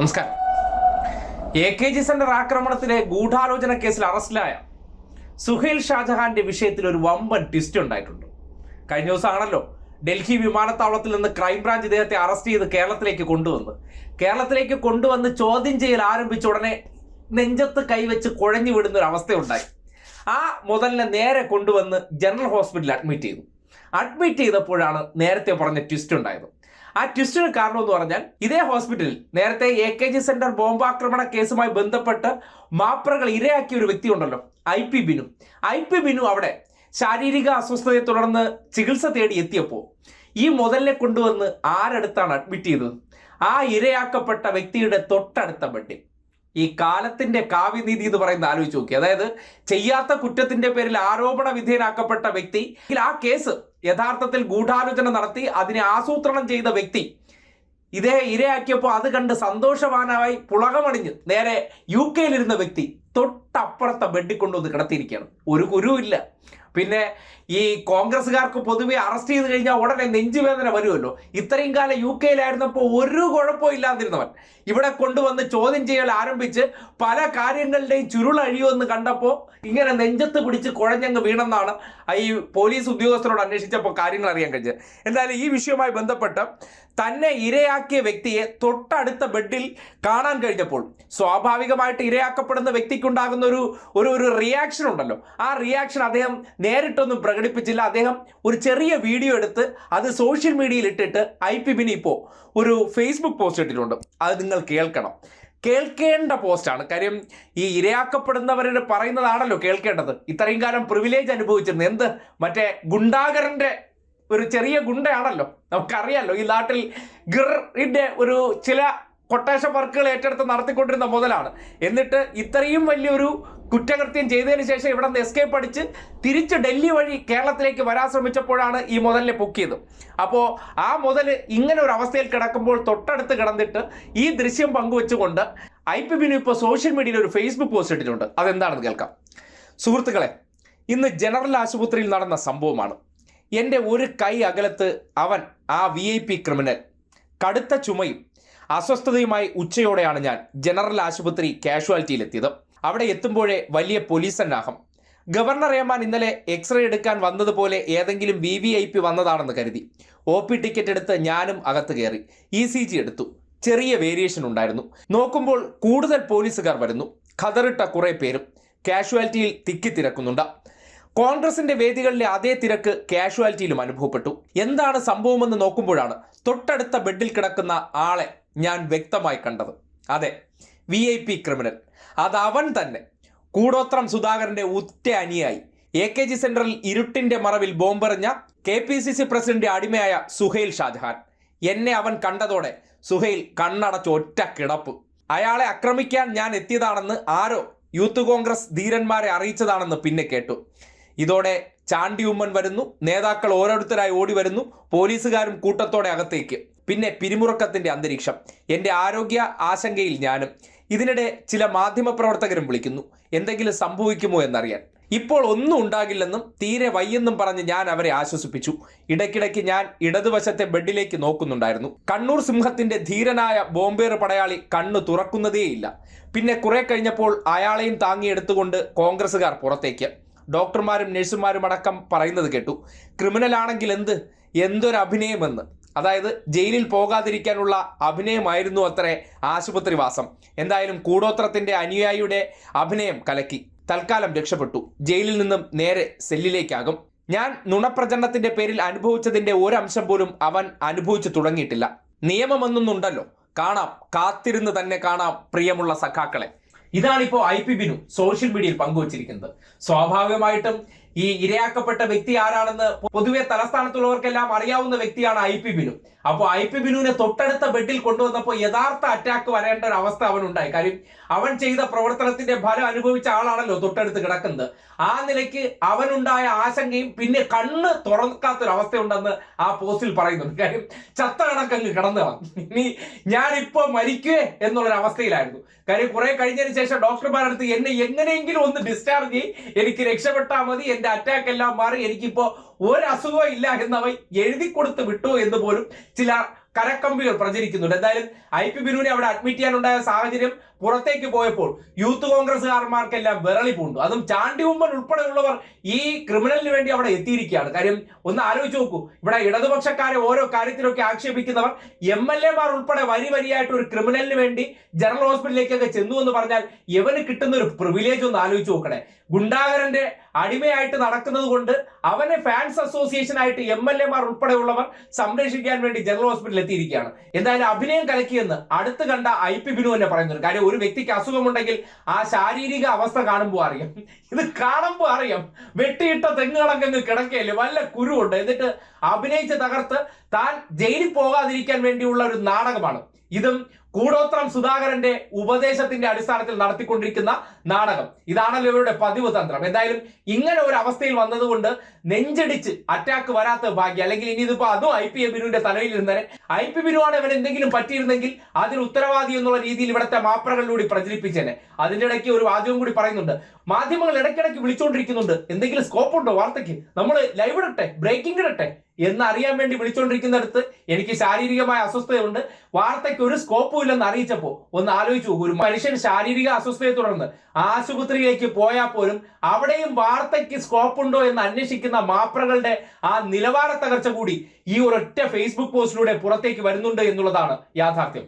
നമസ്കാരം. A K G centre ആക്രമണത്തിലെ ഗൂഢാലോചന കേസിൽ അറസ്റ്റിലായ സുഹൈൽ ഷാജഹാന്റെ വിഷയത്തിൽ ഒരു വമ്പൻ ട്വിസ്റ്റ് ഉണ്ടായിട്ടുണ്ട്. കഴിഞ്ഞ ദിവസമാണല്ലോ ഡൽഹി വിമാനത്താവളത്തിൽ നിന്ന് ക്രൈംബ്രാഞ്ച് ഇദ്ദേഹത്തെ അറസ്റ്റ് ചെയ്ത് കേരളത്തിലേക്ക് കൊണ്ടുവന്ന് കേരളത്തിലേക്ക് കൊണ്ടുവന്ന് ചോദ്യം ചെയ്യൽ ആരംഭിച്ച ഉടനെ നെഞ്ചത്ത് കൈവച്ച് കുഴഞ്ഞു വിടുന്ന ഒരു അവസ്ഥയുണ്ടായി ആ മുതലിനെ നേരെ കൊണ്ടുവന്ന് ജനറൽ ഹോസ്പിറ്റലിൽ അഡ്മിറ്റ് ചെയ്തു. അഡ്മിറ്റ് ചെയ്തപ്പോഴാണ് നേരത്തെ പറഞ്ഞ ട്വിസ്റ്റ് ഉണ്ടായത്. ആ ട്വിസ്റ്റിന് കാരണം എന്ന് പറഞ്ഞാൽ ഇതേ ഹോസ്പിറ്റലിൽ നേരത്തെ എ കെ ജി സെന്റർ ബോംബാക്രമണ കേസുമായി ബന്ധപ്പെട്ട് മാപ്രകൾ ഇരയാക്കിയ ഒരു വ്യക്തി ഉണ്ടല്ലോ I P Binu. I P Binu അവിടെ ശാരീരിക അസ്വസ്ഥതയെ തുടർന്ന് ചികിത്സ തേടി എത്തിയപ്പോൾ ഈ മുതലിനെ കൊണ്ടുവന്ന് ആരടുത്താണ് അഡ്മിറ്റ് ചെയ്തത്? ആ ഇരയാക്കപ്പെട്ട വ്യക്തിയുടെ തൊട്ടടുത്ത ബെഡിൽ ഈ കാലത്തിന്റെ കാവ്യനീതി എന്ന് പറയുന്ന ആലോചിച്ച് നോക്കി അതായത് ചെയ്യാത്ത കുറ്റത്തിന്റെ പേരിൽ ആരോപണ വിധേയനാക്കപ്പെട്ട വ്യക്തി ആ കേസ് യഥാർത്ഥത്തിൽ ഗൂഢാലോചന നടത്തി അതിനെ ആസൂത്രണം ചെയ്ത വ്യക്തി ഇതേ ഇരയാക്കിയപ്പോൾ അത് കണ്ട് സന്തോഷവാനായി പുളകമണിഞ്ഞ് നേരെ യു കെയിലിരുന്ന വ്യക്തി തൊട്ടപ്പുറത്തെ ബെഡിൽ കൊണ്ടുവന്ന് കിടത്തിയിരിക്കുകയാണ്. ഒരു കുരുവില്ല പിന്നെ ഈ കോൺഗ്രസ്സുകാർക്ക് പൊതുവെ അറസ്റ്റ് ചെയ്ത് കഴിഞ്ഞാൽ ഉടനെ നെഞ്ചുവേദന വരുമല്ലോ. ഇത്രയും കാലം യു കെയിലായിരുന്നപ്പോൾ ഒരു കുഴപ്പവും ഇല്ലാതിരുന്നവൻ. ഇവിടെ കൊണ്ടുവന്ന് ചോദ്യം ചെയ്യൽ ആരംഭിച്ച് പല കാര്യങ്ങളുടെയും ചുരുളഴിയുമെന്ന് കണ്ടപ്പോൾ ഇങ്ങനെ നെഞ്ചത്ത് പിടിച്ച് കുഴഞ്ഞങ്ങ് വീണെന്നാണ് ഈ പോലീസ് ഉദ്യോഗസ്ഥരോട് അന്വേഷിച്ചപ്പോൾ കാര്യങ്ങൾ അറിയാൻ കഴിഞ്ഞത്. എന്തായാലും ഈ വിഷയവുമായി ബന്ധപ്പെട്ട് തന്നെ ഇരയാക്കിയ വ്യക്തിയെ തൊട്ടടുത്ത ബെഡിൽ കാണാൻ കഴിഞ്ഞപ്പോൾ സ്വാഭാവികമായിട്ട് ഇരയാക്കപ്പെടുന്ന വ്യക്തിക്കുണ്ടാകുന്ന ഒരു ഒരു റിയാക്ഷൻ ഉണ്ടല്ലോ. ആ റിയാക്ഷൻ അദ്ദേഹം നേരിട്ടൊന്നും പ്രകടിപ്പിച്ചില്ല. അദ്ദേഹം ഒരു ചെറിയ വീഡിയോ എടുത്ത് അത് സോഷ്യൽ മീഡിയയിൽ ഇട്ടിട്ട് ഐ പി ബിനി ഇപ്പോൾ ഒരു ഫേസ്ബുക്ക് പോസ്റ്റ് ഇട്ടിട്ടുണ്ട്. അത് നിങ്ങൾ കേൾക്കണം. കേൾക്കേണ്ട പോസ്റ്റാണ് കാര്യം ഈ ഇരയാക്കപ്പെടുന്നവരുടെ പറയുന്നതാണല്ലോ കേൾക്കേണ്ടത്. ഇത്രയും കാലം പ്രിവിലേജ് അനുഭവിച്ചിരുന്നു എന്ത്? മറ്റേ ഗുണ്ടാകരന്റെ ഒരു ചെറിയ ഗുണ്ടയാണല്ലോ. നമുക്കറിയാലോ ഈ നാട്ടിൽ ഗിറിന്റെ ഒരു ചില കൊട്ടേഷൻ വർക്കുകൾ ഏറ്റെടുത്ത് നടത്തിക്കൊണ്ടിരുന്ന മുതലാണ്. എന്നിട്ട് ഇത്രയും വലിയൊരു കുറ്റകൃത്യം ചെയ്തതിന് ശേഷം ഇവിടെ നിന്ന് എസ്കേപ്പ് അടിച്ച് തിരിച്ച് ഡൽഹി വഴി കേരളത്തിലേക്ക് വരാൻ ശ്രമിച്ചപ്പോഴാണ് ഈ മുതലിനെ പൊക്കിയത്. അപ്പോൾ ആ മുതൽ ഇങ്ങനെ ഒരു അവസ്ഥയിൽ കിടക്കുമ്പോൾ തൊട്ടടുത്ത് കിടന്നിട്ട് ഈ ദൃശ്യം പങ്കുവെച്ചുകൊണ്ട് ഐ പി ബിനു ഇപ്പോൾ സോഷ്യൽ മീഡിയയിൽ ഒരു ഫേസ്ബുക്ക് പോസ്റ്റ് ഇട്ടിട്ടുണ്ട്. അതെന്താണെന്ന് കേൾക്കാം. സുഹൃത്തുക്കളെ ഇന്ന് ജനറൽ ആശുപത്രിയിൽ നടന്ന സംഭവമാണ്. എന്റെ ഒരു കൈ അകലത്ത് അവൻ ആ വി ഐ പി ക്രിമിനൽ കടുത്ത ചുമയും അസ്വസ്ഥതയുമായി ഉച്ചയോടെയാണ് ഞാൻ ജനറൽ ആശുപത്രി കാഷ്വാലിറ്റിയിലെത്തിയത് അവിടെ എത്തുമ്പോഴേ വലിയ പോലീസ് സന്നാഹം ഗവർണർ ഏമാൻ ഇന്നലെ എക്സ്റേ എടുക്കാൻ വന്നതുപോലെ ഏതെങ്കിലും വി വി ഐ പി വന്നതാണെന്ന് കരുതി. ഒ പി ടിക്കറ്റ് എടുത്ത് ഞാനും അകത്ത് കയറി. ഇ സി ജി എടുത്തു. ചെറിയ വേരിയേഷൻ ഉണ്ടായിരുന്നു. നോക്കുമ്പോൾ കൂടുതൽ പോലീസുകാർ വരുന്നു. ഖതറിട്ട കുറേ പേരും കാഷ്വാലിറ്റിയിൽ തിക്കി തിരക്കുന്നുണ്ട്. കോൺഗ്രസിന്റെ വേദികളിലെ അതേ തിരക്ക് കാഷ്വാലിറ്റിയിലും അനുഭവപ്പെട്ടു. എന്താണ് സംഭവമെന്ന് നോക്കുമ്പോഴാണ് തൊട്ടടുത്ത ബെഡിൽ കിടക്കുന്ന ആളെ ഞാൻ വ്യക്തമായി കണ്ടത്. അതെ വി ക്രിമിനൽ അത് അവൻ തന്നെ. കൂടോത്രം സുധാകരന്റെ ഉറ്റ അനിയായി. എ കെ ജി സെന്ററിൽ ഇരുട്ടിന്റെ മറവിൽ ബോംബെറിഞ്ഞ K P C C president അടിമയായ സുഹൈൽ ഷാജഹാൻ. എന്നെ അവൻ കണ്ടതോടെ സുഹൈൽ കണ്ണടച്ച് ഒറ്റ കിടപ്പ്. അയാളെ ആക്രമിക്കാൻ ഞാൻ എത്തിയതാണെന്ന് ആരോ യൂത്ത് കോൺഗ്രസ് ധീരന്മാരെ അറിയിച്ചതാണെന്ന് പിന്നെ കേട്ടു. ഇതോടെ ചാണ്ടി ഉമ്മൻ വരുന്നു നേതാക്കൾ ഓരോരുത്തരായി ഓടി വരുന്നു പോലീസുകാരും കൂട്ടത്തോടെ അകത്തേക്ക്. പിന്നെ പിരിമുറുക്കത്തിന്റെ അന്തരീക്ഷം. എന്റെ ആരോഗ്യ ആശങ്കയിൽ ഞാനും. ഇതിനിടെ ചില മാധ്യമപ്രവർത്തകരും വിളിക്കുന്നു. എന്തെങ്കിലും സംഭവിക്കുമോ എന്നറിയാൻ. ഇപ്പോൾ ഒന്നും ഉണ്ടാകില്ലെന്നും തീരെ വയ്യെന്നും പറഞ്ഞ് ഞാൻ അവരെ ആശ്വസിപ്പിച്ചു. ഇടയ്ക്കിടയ്ക്ക് ഞാൻ ഇടതുവശത്തെ ബെഡിലേക്ക് നോക്കുന്നുണ്ടായിരുന്നു. കണ്ണൂർ സിംഹത്തിന്റെ ധീരനായ ബോംബേർ പടയാളി കണ്ണു തുറക്കുന്നതേയില്ല. പിന്നെ കുറെ കഴിഞ്ഞപ്പോൾ അയാളെയും താങ്ങിയെടുത്തുകൊണ്ട് കോൺഗ്രസുകാർ പുറത്തേക്ക്. ഡോക്ടർമാരും നഴ്സുമാരും അടക്കം പറയുന്നത് കേട്ടു. ക്രിമിനൽ ആണെങ്കിൽ എന്ത്? എന്തൊരു അഭിനയമെന്ന് അതായത് ജയിലിൽ പോകാതിരിക്കാനുള്ള അഭിനയമായിരുന്നു അത്രേ ആശുപത്രിവാസം. എന്തായാലും കൂടോത്രത്തിന്റെ അനുയായിയുടെ അഭിനയം കലക്കി. തൽക്കാലം രക്ഷപ്പെട്ടു. ജയിലിൽ നിന്നും നേരെ സെല്ലിലേക്കാകും. ഞാൻ നുണപ്രചരണത്തിന്റെ പേരിൽ അനുഭവിച്ചതിന്റെ ഒരംശം പോലും അവൻ അനുഭവിച്ചു തുടങ്ങിയിട്ടില്ല. നിയമമെന്നൊന്നുണ്ടല്ലോ. കാണാം. കാത്തിരുന്ന് തന്നെ കാണാം പ്രിയമുള്ള സഖാക്കളെ. ഇതാണിപ്പോ ഐ പി ബിനു സോഷ്യൽ മീഡിയയിൽ പങ്കുവച്ചിരിക്കുന്നത്. സ്വാഭാവികമായിട്ടും ഈ ഇരയാക്കപ്പെട്ട വ്യക്തി ആരാണെന്ന് പൊതുവെ തലസ്ഥാനത്തുള്ളവർക്കെല്ലാം അറിയാവുന്ന വ്യക്തിയാണ് ഐ പി ബിനു. അപ്പോൾ ഐ പി ബിനുവിനെ തൊട്ടടുത്ത ബെഡിൽ കൊണ്ടുവന്നപ്പോൾ യഥാർത്ഥ അറ്റാക്ക് വരേണ്ട ഒരു അവസ്ഥ അവൻ ഉണ്ടായി കാര്യം അവൻ ചെയ്ത പ്രവർത്തനത്തിന്റെ ഫലം അനുഭവിച്ച ആളാണല്ലോ തൊട്ടടുത്ത് കിടക്കുന്നത്. ആ നിലയ്ക്ക് അവനുണ്ടായ ആശങ്കയും പിന്നെ കണ്ണ് തുറക്കാത്തൊരു അവസ്ഥയുണ്ടെന്ന് ആ പോസ്റ്റിൽ പറയുന്നുണ്ട്. കാര്യം ചത്ത കണക്കങ്ങ് കിടന്നു ഇനി ഞാനിപ്പോ മരിക്കേ എന്നുള്ളൊരു അവസ്ഥയിലായിരുന്നു കാര്യം കുറെ കഴിഞ്ഞതിന് ശേഷം ഡോക്ടർമാരടുത്ത് എന്നെ എങ്ങനെയെങ്കിലും ഒന്ന് ഡിസ്ചാർജ് ചെയ്യും. എനിക്ക് രക്ഷപ്പെട്ടാൽ മതി എന്റെ അറ്റാക്ക് എല്ലാം മാറി എനിക്കിപ്പോ ഒരു അസുഖം ഇല്ല എന്നവ എഴുതി കൊടുത്ത് വിട്ടു എന്ന് പോലും ചില കരക്കമ്പികൾ പ്രചരിക്കുന്നുണ്ട്. എന്തായാലും ഐ പി ബിനുവിനെ അവിടെ അഡ്മിറ്റ് ചെയ്യാനുണ്ടായ സാഹചര്യം പുറത്തേക്ക് പോയപ്പോൾ യൂത്ത് കോൺഗ്രസ്സുകാരന്മാർക്കെല്ലാം വിരളി പൂണ്ടു. അതും ചാണ്ടി ഉമ്മൻ ഉൾപ്പെടെയുള്ളവർ ഈ ക്രിമിനലിന് വേണ്ടി അവിടെ എത്തിയിരിക്കുകയാണ്. കാര്യം ഒന്ന് ആലോചിച്ച് നോക്കൂ. ഇവിടെ ഇടതുപക്ഷക്കാരെ ഓരോ കാര്യത്തിലൊക്കെ ആക്ഷേപിക്കുന്നവർ എം എൽ എമാർ ഉൾപ്പെടെ വരി വരിയായിട്ട് ഒരു ക്രിമിനലിന് വേണ്ടി ജനറൽ ഹോസ്പിറ്റലിലേക്കൊക്കെ ചെന്നു എന്ന് പറഞ്ഞാൽ ഇവന് കിട്ടുന്ന ഒരു പ്രിവിലേജ് ഒന്ന് ആലോചിച്ച് നോക്കണേ. ഗുണ്ടാകരന്റെ അടിമയായിട്ട് നടക്കുന്നത് കൊണ്ട് അവനെ ഫാൻസ് അസോസിയേഷൻ ആയിട്ട് എം എൽ എമാർ ഉൾപ്പെടെയുള്ളവർ സംരക്ഷിക്കാൻ വേണ്ടി ജനറൽ ഹോസ്പിറ്റലിൽ എത്തിയിരിക്കുകയാണ്. എന്തായാലും അഭിനയം കലക്കിയെന്ന് അടുത്ത് കണ്ട ഐ പി ബിനു തന്നെ പറയുന്നുണ്ട്. കാര്യം ഒരു വ്യക്തിക്ക് അസുഖമുണ്ടെങ്കിൽ ആ ശാരീരിക അവസ്ഥ കാണുമ്പോൾ അറിയാം. ഇത് കാണുമ്പോൾ അറിയാം. വെട്ടിയിട്ട തെങ്ങുകളൊക്കെ കിടക്കയില്ലേ വല്ല കുരുവുണ്ട്. എന്നിട്ട് അഭിനയിച്ച് തകർത്ത് താൻ ജയിലിൽ പോകാതിരിക്കാൻ വേണ്ടിയുള്ള ഒരു നാടകമാണ്. ഇതും കൂടോത്രം സുധാകരന്റെ ഉപദേശത്തിന്റെ അടിസ്ഥാനത്തിൽ നടത്തിക്കൊണ്ടിരിക്കുന്ന നാടകം. ഇതാണല്ലോ ഇവരുടെ പതിവ് തന്ത്രം. എന്തായാലും ഇങ്ങനെ ഒരു അവസ്ഥയിൽ വന്നതുകൊണ്ട് നെഞ്ചടിച്ച് അറ്റാക്ക് വരാത്ത ഭാഗ്യം അല്ലെങ്കിൽ ഇനി ഇതിപ്പോ അതും ഐ പി എ ബിനുവിന്റെ തലയിൽ ഇരുന്നേനെ ഐ പി ബിനുവാണ് ഇവൻ എന്തെങ്കിലും പറ്റിയിരുന്നെങ്കിൽ അതിന് ഉത്തരവാദി എന്നുള്ള രീതിയിൽ ഇവിടുത്തെ മാപ്രകളിലൂടെ പ്രചരിപ്പിച്ചേനെ. അതിന്റെ ഇടയ്ക്ക് ഒരു വാചകം കൂടി പറയുന്നുണ്ട്. മാധ്യമങ്ങൾ ഇടയ്ക്കിടയ്ക്ക് വിളിച്ചുകൊണ്ടിരിക്കുന്നുണ്ട് എന്തെങ്കിലും സ്കോപ്പ് ഉണ്ടോ വാർത്തയ്ക്ക്? നമ്മൾ ലൈവ് ഇടട്ടെ ബ്രേക്കിംഗ് ഇടട്ടെ എന്ന് അറിയാൻ വേണ്ടി വിളിച്ചുകൊണ്ടിരിക്കുന്നിടത്ത് എനിക്ക് ശാരീരികമായ അസ്വസ്ഥതയുണ്ട്. വാർത്തയ്ക്ക് ഒരു സ്കോപ്പും ഇല്ലെന്ന് അറിയിച്ചപ്പോൾ ഒന്ന് ആലോചിച്ചു ഒരു മനുഷ്യൻ ശാരീരിക അസ്വസ്ഥയെ തുടർന്ന് ആശുപത്രിയിലേക്ക് പോയാൽ പോലും അവിടെയും വാർത്തയ്ക്ക് സ്കോപ്പ് ഉണ്ടോ എന്ന് അന്വേഷിക്കുന്ന മാപ്രകളുടെ ആ നിലവാര തകർച്ച കൂടി ഈ ഒരൊറ്റ ഫേസ്ബുക്ക് പോസ്റ്റിലൂടെ പുറത്തേക്ക് വരുന്നുണ്ട് എന്നുള്ളതാണ് യാഥാർത്ഥ്യം.